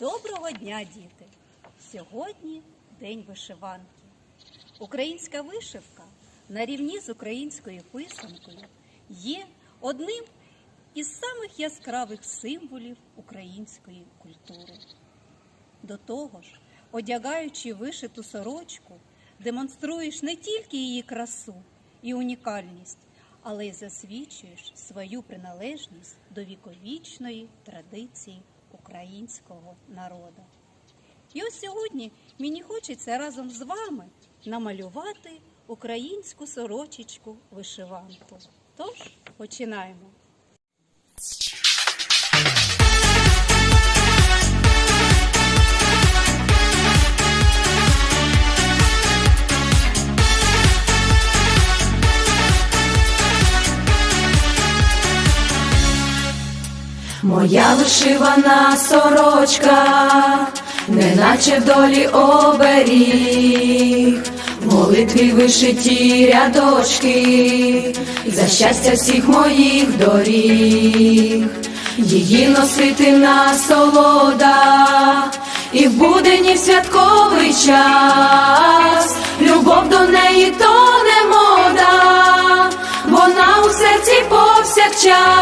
Доброго дня, діти! Сьогодні День вишиванки. Українська вишивка на рівні з українською писанкою є одним із самих яскравих символів української культури. До того ж, одягаючи вишиту сорочку, демонструєш не тільки її красу і унікальність, але й засвідчуєш свою приналежність до віковічної традиції українського народу. І ось сьогодні мені хочеться разом з вами намалювати українську сорочечку вишиванку. Тож починаємо. Моя вишивана сорочка, неначе в долі оберіг, молитві вишиті рядочки, за щастя всіх моїх доріг, її носити насолода, і в будень, і в святковий час, любов до неї то не мода, вона у серці повсякчас,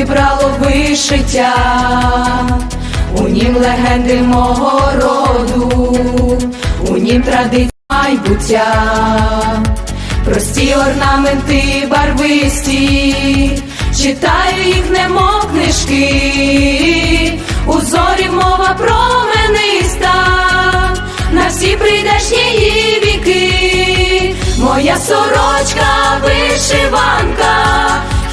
те увібрало вишиття, у нім легенди мого роду, у нім традиція майбуття, прості орнаменти барвисті, читаю їх, немов книжки, у зорі мова промениста, на всі прийдешні віки, моя сорочка вишиванка,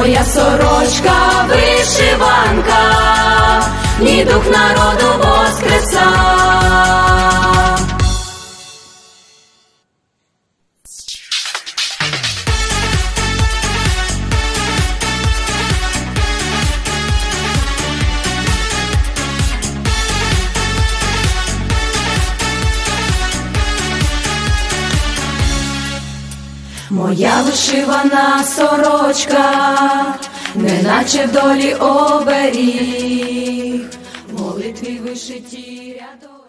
Моя сорочка вишиванка, ні дух народу Моя вишивана сорочка, неначе в долі оберіг, молитві вишиті рядок.